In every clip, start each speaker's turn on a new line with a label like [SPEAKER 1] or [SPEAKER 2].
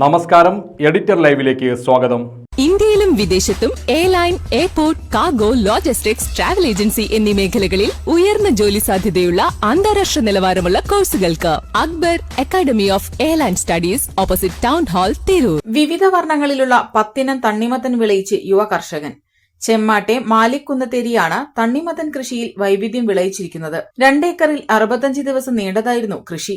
[SPEAKER 1] നമസ്കാരം എഡിറ്റർ ലൈവിലേക്ക് സ്വാഗതം.
[SPEAKER 2] ഇന്ത്യയിലും വിദേശത്തും airline airport cargo logistics travel agency എന്നീ മേഖലകളിൽ ഉയർന്ന ജോലി സാധ്യതയുള്ള അന്താരാഷ്ട്ര നിലവാരമുള്ള കോഴ്സുകൾക്ക് Akbar academy of airline studies opposite town hall Tirur.
[SPEAKER 3] വിവിധ വർണങ്ങളിലുള്ള പത്തിനം തണ്ണിമത്തൻ വിളയിച്ച് യുവ കർഷകൻ. ചെമ്മാട്ടെ മാലിക്കുന്നത്തേരിയാണ് തണ്ണിമത്തൻ കൃഷിയിൽ വൈവിധ്യം വിളയിച്ചിരിക്കുന്നത്. രണ്ടേക്കറിൽ അറുപത്തഞ്ച് ദിവസം നീണ്ടതായിരുന്നു കൃഷി.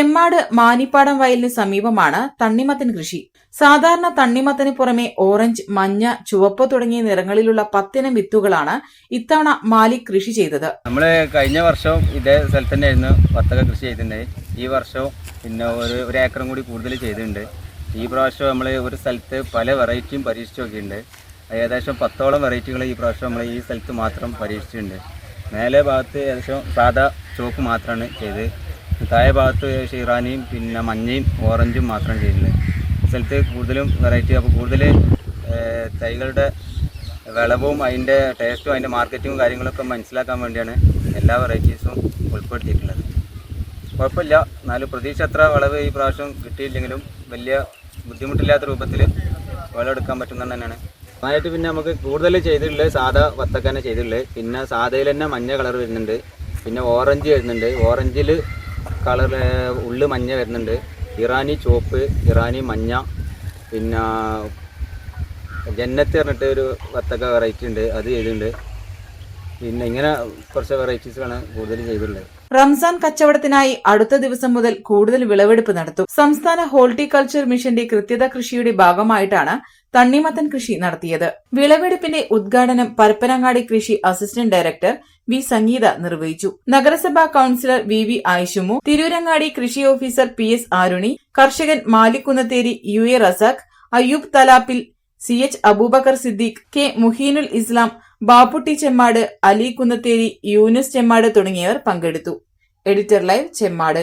[SPEAKER 3] ചെമ്മാട് മാനിപ്പാടം വയലിന് സമീപമാണ് തണ്ണിമത്തൻ കൃഷി. സാധാരണ തണ്ണിമത്തന് പുറമെ ഓറഞ്ച് മഞ്ഞ ചുവപ്പ് തുടങ്ങിയ നിറങ്ങളിലുള്ള പത്തിനം വിത്തുകളാണ് ഇത്തവണ മാലി കൃഷി ചെയ്തത്.
[SPEAKER 4] നമ്മൾ കഴിഞ്ഞ വർഷവും ഇതേ സ്ഥലത്ത് തന്നെയായിരുന്നു വത്തക കൃഷി ചെയ്തിട്ടുണ്ട്. ഈ വർഷവും പിന്നെ ഒരു ഒരു ഏക്കറും കൂടി കൂടുതൽ ചെയ്തിട്ടുണ്ട്. ഈ പ്രാവശ്യം നമ്മൾ ഒരു സ്ഥലത്ത് പല വെറൈറ്റിയും പരീക്ഷിച്ചു നോക്കിയിട്ടുണ്ട്. ഏകദേശം പത്തോളം വെറൈറ്റികൾ ഈ പ്രാവശ്യം നമ്മൾ ഈ സ്ഥലത്ത് മാത്രം പരീക്ഷിച്ചിട്ടുണ്ട്. മേലെ ഭാഗത്ത് ഏകദേശം സാധാ ചുവപ്പ് മാത്രമാണ് ചെയ്ത് താഴെ ഭാഗത്ത് ഷീറാനിയും പിന്നെ മഞ്ഞയും ഓറഞ്ചും മാത്രം ഈ സ്ഥലത്ത് കൂടുതലും വെറൈറ്റി അപ്പോൾ കൂടുതൽ തൈകളുടെ വിളവും അതിന്റെ ടേസ്റ്റും അതിന്റെ മാർക്കറ്റും കാര്യങ്ങളൊക്കെ മനസ്സിലാക്കാൻ വേണ്ടിയാണ് എല്ലാ വെറൈറ്റീസും ഉൾപ്പെടുത്തിയിട്ടുള്ളത്. കുഴപ്പമില്ല. എന്നാലും പ്രതീക്ഷ അത്ര വിളവ് ഈ പ്രാവശ്യം കിട്ടിയില്ലെങ്കിലും വലിയ ബുദ്ധിമുട്ടില്ലാത്ത രൂപത്തിൽ വിളവെടുക്കാൻ പറ്റുന്നത് തന്നെയാണ്. നന്നായിട്ട് പിന്നെ നമുക്ക് കൂടുതൽ ചെയ്തിട്ടുള്ളത് സാധാ വത്തക്കന്നെ ചെയ്തിട്ടുള്ളത്. പിന്നെ സാധയിൽ തന്നെ മഞ്ഞ കളർ വരുന്നുണ്ട്. പിന്നെ ഓറഞ്ച് വരുന്നുണ്ട്. ഓറഞ്ചിൽ കളർ ഉള്ളു മഞ്ഞ വരുന്നുണ്ട്. ഇറാനി ചുവപ്പ് ഇറാനി മഞ്ഞ പിന്നെ ജന്നത്ത് പറഞ്ഞിട്ട് ഒരു വത്തക്ക വെറൈറ്റി ഉണ്ട്. അത് ചെയ്തിട്ടുണ്ട്. പിന്നെ ഇങ്ങനെ കുറച്ച് വെറൈറ്റീസാണ് കൂടുതൽ ചെയ്തിട്ടുള്ളത്.
[SPEAKER 3] റംസാൻ കച്ചവടത്തിനായി അടുത്ത ദിവസം മുതൽ കൂടുതൽ വിളവെടുപ്പ് നടത്തും. സംസ്ഥാന ഹോർട്ടിക്കൾച്ചർ മിഷന്റെ കൃത്യത കൃഷിയുടെ ഭാഗമായിട്ടാണ് തണ്ണിമത്തൻ കൃഷി നടത്തിയത്. വിളവെടുപ്പിന്റെ ഉദ്ഘാടനം പരപ്പനങ്ങാടി കൃഷി അസിസ്റ്റന്റ് ഡയറക്ടർ വി സംഗീത നിർവഹിച്ചു. നഗരസഭാ councillor V V Ayishumu Tirurangadi കൃഷി ഓഫീസർ പി എസ് ആരുണി കർഷകൻ Malikkunnatheri U A Razak Ayyub Thalappil C H Aboobacker Siddique K Muhinul Islam Bapputty Chemmad Ali Kunnatheri Yunus Chemmad തുടങ്ങിയവർ പങ്കെടുത്തു. Editor live Chemmad.